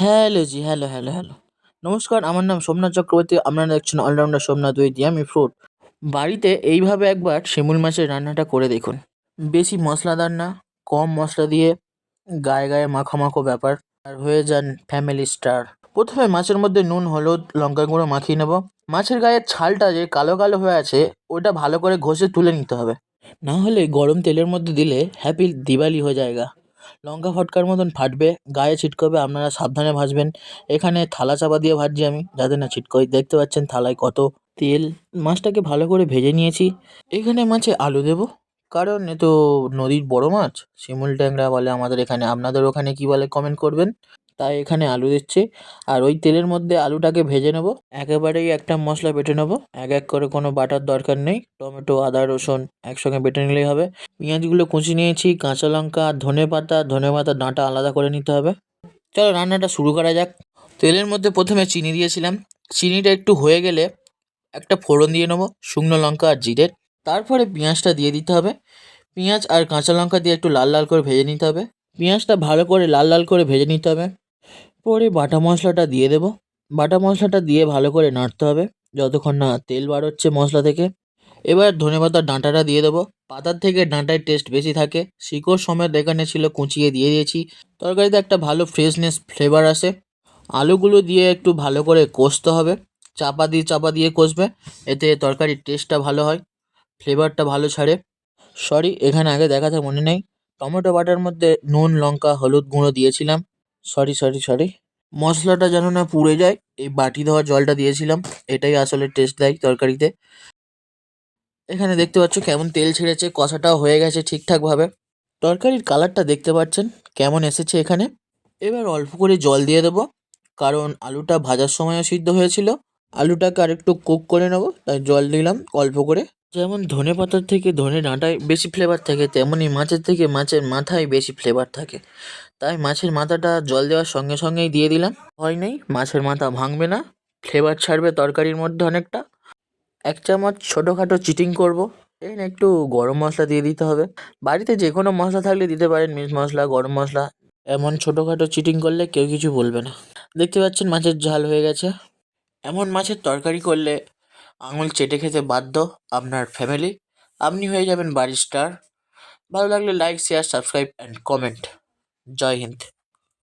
Hello জি hello hello hello নমস্কার, আমার নাম সোমনাথ চক্রবর্তী। আপনারা দেখছেন অলরাউন্ডার সোমনাথ ওইদি আমি ফ্রুট। বাড়িতে এইভাবে একবার শিমুল মাছের রান্নাটা করে দেখুন। বেশি মশলাদার না, কম মশলা দিয়ে গায়ে গায়ে মাখো ব্যাপার। আর হয়ে যান ফ্যামিলি স্টার প্রথমে মাছের মধ্যে নুন, হলুদ লঙ্কা গুঁড়ো মাখিয়ে নেব। মাছের গায়ের ছালটা যে কালো কালো হয়ে আছে, ওটা ভালো করে ঘষে তুলে নিতে হবে। না হলে গরম তেলের মধ্যে দিলে হ্যাপি দিওয়ালি হয়ে যায়গা। লঙ্কা ফটকার মতন ফাটবে, গায়ে ছিটকবে, আপনারা সাবধানে ভাজবেন। এখানে থালা চাপা দিয়ে ভাজছি আমি, যাতে না ছিটকোয়। দেখতে পাচ্ছেন থালায় কত তেল। মাছটাকে ভালো করে ভেজে নিয়েছি। এখানে মাছে আলু দেবো, কারণ এ তো নদীর বড় মাছ। শিমুল ট্যাংরা বলে আমাদের এখানে। আপনাদের ওখানে কি বলে? কমেন্ট করবেন। তাই এখানে আলু দিচ্ছি। আর ওই তেলের মধ্যে আলুটাকে ভেজে নেব। একেবারেই একটা মশলা বেটে নেব। এক এক করে কোনো বাটার দরকার নেই। টমেটো, আদা, রসুন একসঙ্গে বেটে নিলেই হবে। পেঁয়াজগুলো কুচি নিয়েছি, কাঁচা লঙ্কা, ধনে পাতা ধনে পাতা ডাঁটা আলাদা করে নিতে হবে। চলো রান্নাটা শুরু করা যাক। তেলের মধ্যে প্রথমে চিনি দিয়েছিলাম। চিনিটা একটু হয়ে গেলে একটা ফোড়ন দিয়ে নেব, শুকনো লঙ্কা আর জিরের তারপরে পেঁয়াজটা দিয়ে দিতে হবে। পেঁয়াজ আর কাঁচা লঙ্কা দিয়ে একটু লাল লাল করে ভেজে নিতে হবে। পেঁয়াজটা ভালো করে লাল লাল করে ভেজে নিতে হবে। পরে বাটা মশলাটা দিয়ে দেবো। বাটা মশলাটা দিয়ে ভালো করে নাড়তে হবে, যতক্ষণ না তেল বার হচ্ছে মশলা থেকে। এবার ধনেপাতার ডাঁটাটা দিয়ে দেবো। পাতার থেকে ডাঁটায় টেস্ট বেশি থাকে। শিকড় সমেত এখানে ছিল কুচিয়ে দিয়ে দিয়েছি। তরকারিতে একটা ভালো ফ্রেশনেস ফ্লেভার আসে। আলুগুলো দিয়ে একটু ভালো করে কষতে হবে। চাপা দিয়ে চাপা দিয়ে কষবে, এতে তরকারির টেস্টটা ভালো হয় ফ্লেভারটা ভালো ছাড়ে। সরি এখানে আগে দেখাতে মনে নেই। টমেটো বাটার মধ্যে নুন, লঙ্কা, হলুদ গুঁড়ো দিয়েছিলাম। সরি সরি সরি মশলাটা যেন না পুড়ে যায়, এই বাটি ধোয়া জলটা দিয়েছিলাম, এটাই আসলে টেস্ট দেয় তরকারিতে। এখানে দেখতে পাচ্ছ কেমন তেল ছেড়েছে, কষাটাও হয়ে গেছে ঠিকঠাকভাবে। তরকারির কালারটা দেখতে পাচ্ছেন, কেমন এসেছে এখানে। এবার অল্প করে জল দিয়ে দেবো, কারণ আলুটা ভাজার সময়ও সিদ্ধ হয়েছিল। আলুটাকে আরেকটু কুক করে নেব, তাই জল দিলাম অল্প করে। যেমন ধনে পাতার থেকে ধনে ডাঁটায় বেশি ফ্লেভার থাকে তেমনই মাছের থেকে মাছের মাথায় বেশি ফ্লেভার থাকে। তাই মাছের মাথাটা জল দেওয়ার সঙ্গে সঙ্গেই দিয়ে দিলাম। হয় নেই, মাছের মাথা ভাঙবে না ফ্লেভার ছাড়বে তরকারির মধ্যে অনেকটা। এক চামচ ছোটোখাটো চিটিং করব। এই না একটু গরম মশলা দিয়ে দিতে হবে। বাড়িতে যে কোনো মশলা থাকলে দিতে পারেন, মিট মশলা, গরম মশলা। এমন ছোটোখাটো চিটিং করলে কেউ কিছু বলবে না। দেখতে পাচ্ছেন মাছের ঝাল হয়ে গেছে। এমন মাছের তরকারি করলে আঙুল চেটে খেতে বাধ্য আপনার ফ্যামিলি আপনি হয়ে যাবেন বাড়ির স্টার ভালো লাগলে like share subscribe and comment Joy Hind.